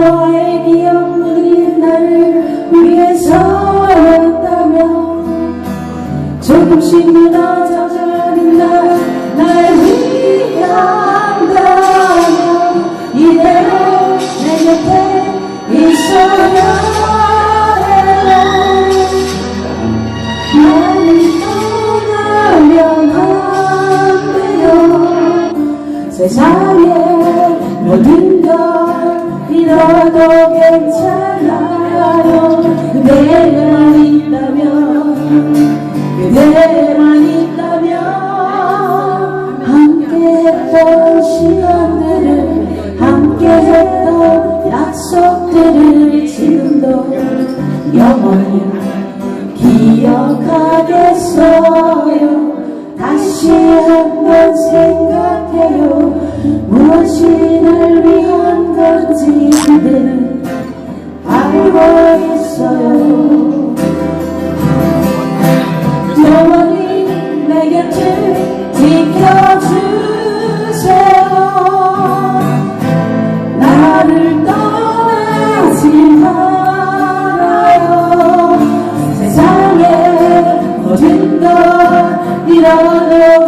why 잃어도 괜찮아요. 그대만 있다면 그대만 있다면 함께했던 시간들을 함께했던 약속들을 지금도 영원히 없어요 영원히 내 곁을 지켜주세요. 나를 떠나지 말아요. 세상에 모든 걸 잃어도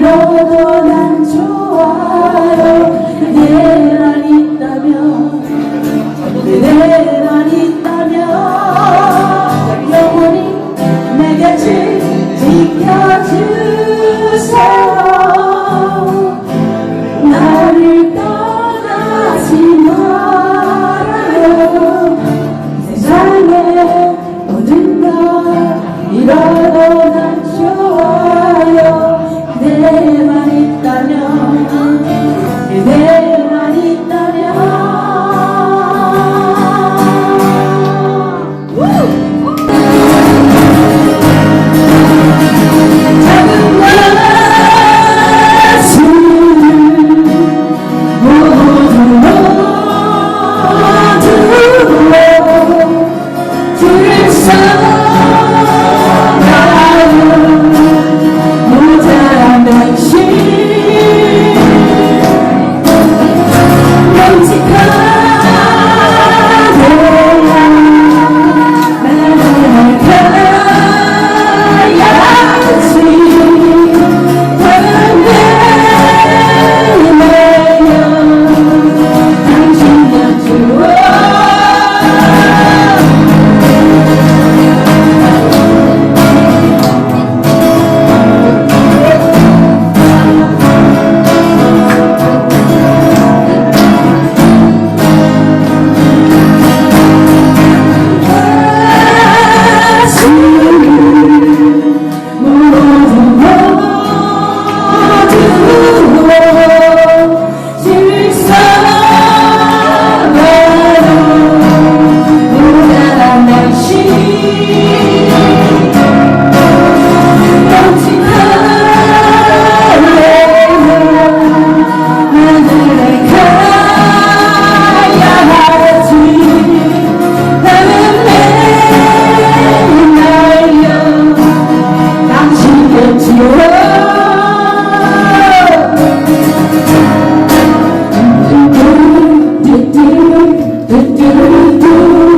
이러도 난 좋아요. do